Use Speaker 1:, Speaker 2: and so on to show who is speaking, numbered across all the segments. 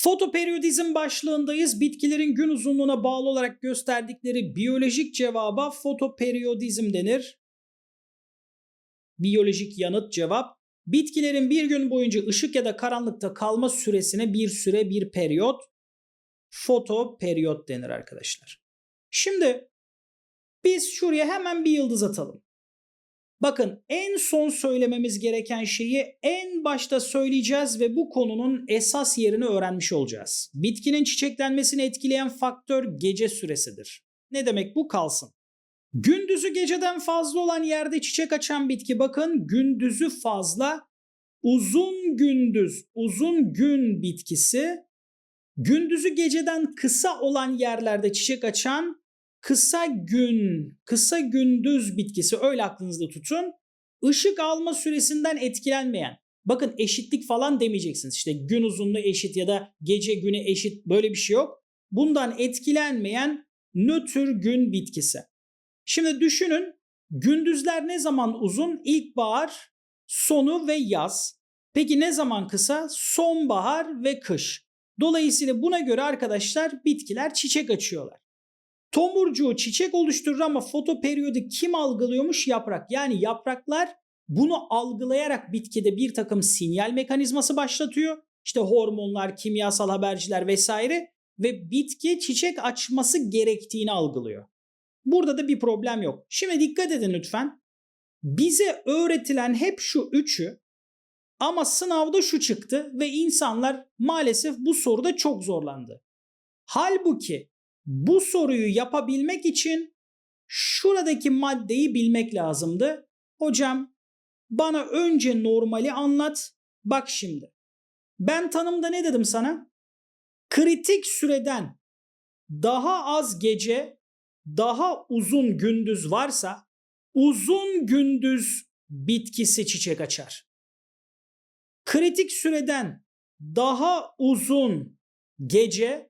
Speaker 1: Fotoperiyodizm başlığındayız. Bitkilerin gün uzunluğuna bağlı olarak gösterdikleri biyolojik cevaba fotoperiyodizm denir. Biyolojik yanıt cevap. Bitkilerin bir gün boyunca ışık ya da karanlıkta kalma süresine bir süre bir periyot fotoperiyot denir arkadaşlar. Şimdi biz şuraya hemen bir yıldız atalım. Bakın en son söylememiz gereken şeyi en başta söyleyeceğiz ve bu konunun esas yerini öğrenmiş olacağız. Bitkinin çiçeklenmesini etkileyen faktör gece süresidir. Ne demek bu kalsın. Gündüzü geceden fazla olan yerde çiçek açan bitki bakın gündüzü fazla uzun gündüz uzun gün bitkisi gündüzü geceden kısa olan yerlerde çiçek açan kısa gün, kısa gündüz bitkisi öyle aklınızda tutun. Işık alma süresinden etkilenmeyen. Bakın eşitlik falan demeyeceksiniz. İşte gün uzunluğu eşit ya da gece güne eşit böyle bir şey yok. Bundan etkilenmeyen nötr gün bitkisi. Şimdi düşünün gündüzler ne zaman uzun? İlkbahar, sonu ve yaz. Peki ne zaman kısa? Sonbahar ve kış. Dolayısıyla buna göre arkadaşlar bitkiler çiçek açıyorlar. Tomurcuğu çiçek oluşturur ama fotoperiyodu kim algılıyormuş? Yaprak. Yani yapraklar bunu algılayarak bitkide bir takım sinyal mekanizması başlatıyor. İşte hormonlar, kimyasal haberciler vesaire ve bitki çiçek açması gerektiğini algılıyor. Burada da bir problem yok. Şimdi dikkat edin lütfen. Bize öğretilen hep şu üçü ama sınavda şu çıktı ve insanlar maalesef bu soruda çok zorlandı. Halbuki bu soruyu yapabilmek için şuradaki maddeyi bilmek lazımdı. Hocam bana önce normali anlat. Bak şimdi. Ben tanımda ne dedim sana? Kritik süreden daha az gece, daha uzun gündüz varsa uzun gündüz bitkisi çiçek açar. Kritik süreden daha uzun gece,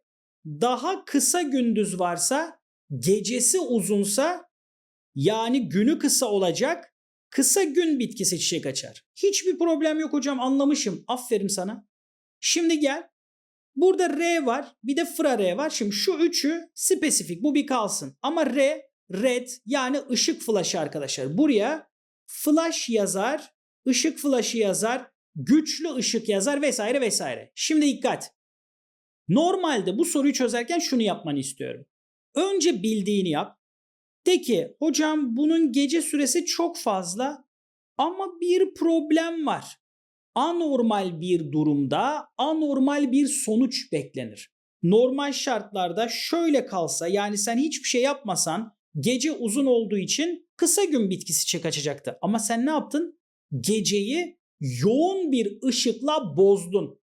Speaker 1: daha kısa gündüz varsa, gecesi uzunsa yani günü kısa olacak, kısa gün bitkisi çiçek açar. Hiçbir problem yok hocam anlamışım. Aferin sana. Şimdi gel. Burada R var bir de fra R var. Şimdi şu üçü spesifik bu bir kalsın. Ama R, red yani ışık flaşı arkadaşlar. Buraya flash yazar, ışık flaşı yazar, güçlü ışık yazar vesaire vesaire. Şimdi dikkat. Normalde bu soruyu çözerken şunu yapmanı istiyorum. Önce bildiğini yap. De ki hocam bunun gece süresi çok fazla ama bir problem var. Anormal bir durumda anormal bir sonuç beklenir. Normal şartlarda şöyle kalsa yani sen hiçbir şey yapmasan gece uzun olduğu için kısa gün bitkisi çek açacaktı. Ama sen ne yaptın? Geceyi yoğun bir ışıkla bozdun.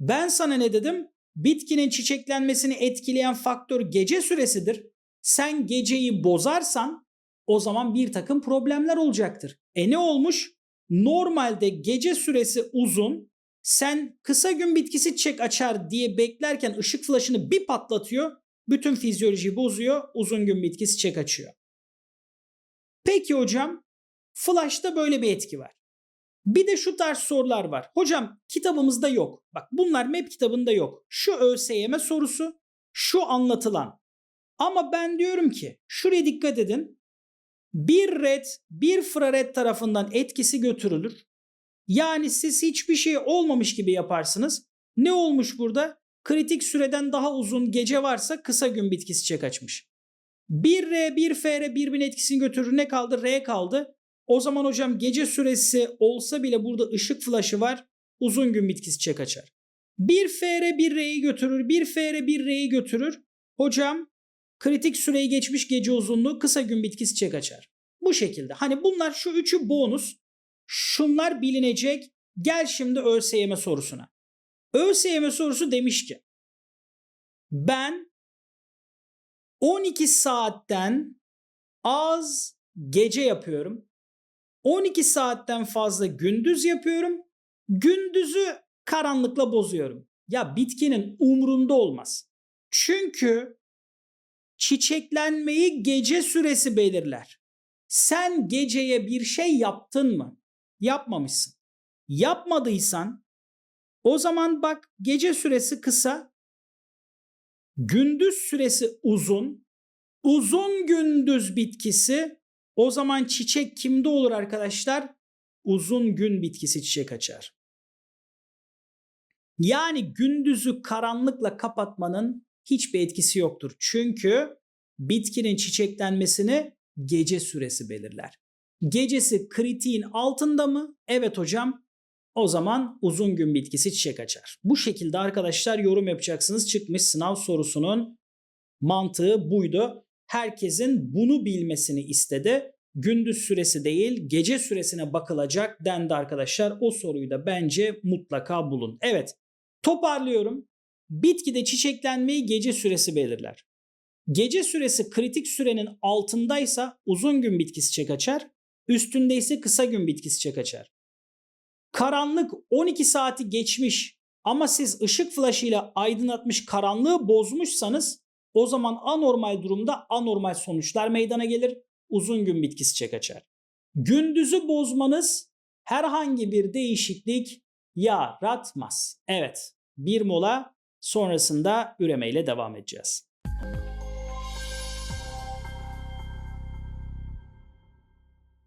Speaker 1: Ben sana ne dedim? Bitkinin çiçeklenmesini etkileyen faktör gece süresidir. Sen geceyi bozarsan o zaman bir takım problemler olacaktır. E ne olmuş? Normalde gece süresi uzun. Sen kısa gün bitkisi çiçek açar diye beklerken ışık flaşını bir patlatıyor. Bütün fizyolojiyi bozuyor. Uzun gün bitkisi çiçek açıyor. Peki hocam flash'ta böyle bir etki var. Bir de şu tarz sorular var. Hocam kitabımızda yok. Bak bunlar MEP kitabında yok. Şu ÖSYM sorusu, şu anlatılan. Ama ben diyorum ki şuraya dikkat edin. Bir red, bir frared tarafından etkisi götürülür. Yani siz hiçbir şey olmamış gibi yaparsınız. Ne olmuş burada? Kritik süreden daha uzun gece varsa kısa gün bitkisi çiçek açmış. Bir R, bir FR birbirinin etkisini götürür. Ne kaldı? R kaldı. O zaman hocam gece süresi olsa bile burada ışık flaşı var. Uzun gün bitkisi çek açar. Bir FR bir R'yi götürür. Bir FR bir R'yi götürür. Hocam kritik süreyi geçmiş gece uzunluğu kısa gün bitkisi çek açar. Bu şekilde. Hani bunlar şu üçü bonus. Şunlar bilinecek. Gel şimdi ÖSYM sorusuna. ÖSYM sorusu demiş ki ben 12 saatten az gece yapıyorum. 12 saatten fazla gündüz yapıyorum. Gündüzü karanlıkla bozuyorum. Ya bitkinin umrunda olmaz. Çünkü çiçeklenmeyi gece süresi belirler. Sen geceye bir şey yaptın mı? Yapmamışsın. Yapmadıysan O zaman bak gece süresi kısa, gündüz süresi uzun, uzun gündüz bitkisi o zaman çiçek kimde olur arkadaşlar? Uzun gün bitkisi çiçek açar. Yani gündüzü karanlıkla kapatmanın hiçbir etkisi yoktur. Çünkü bitkinin çiçeklenmesini gece süresi belirler. Gecesi kritiğin altında mı? Evet hocam. O zaman uzun gün bitkisi çiçek açar. Bu şekilde arkadaşlar yorum yapacaksınız. Çıkmış sınav sorusunun mantığı buydu. Herkesin bunu bilmesini istedi. Gündüz süresi değil gece süresine bakılacak dendi arkadaşlar. O soruyu da bence mutlaka bulun. Evet toparlıyorum. Bitkide çiçeklenmeyi gece süresi belirler. Gece süresi kritik sürenin altındaysa uzun gün bitkisi çiçek açar. Üstünde ise kısa gün bitkisi çiçek açar. Karanlık 12 saati geçmiş ama siz ışık flaşıyla aydınlatmış karanlığı bozmuşsanız o zaman anormal durumda anormal sonuçlar meydana gelir. Uzun gün bitkisi çiçek açar. Gündüzü bozmanız herhangi bir değişiklik yaratmaz. Evet bir mola sonrasında üremeyle devam edeceğiz.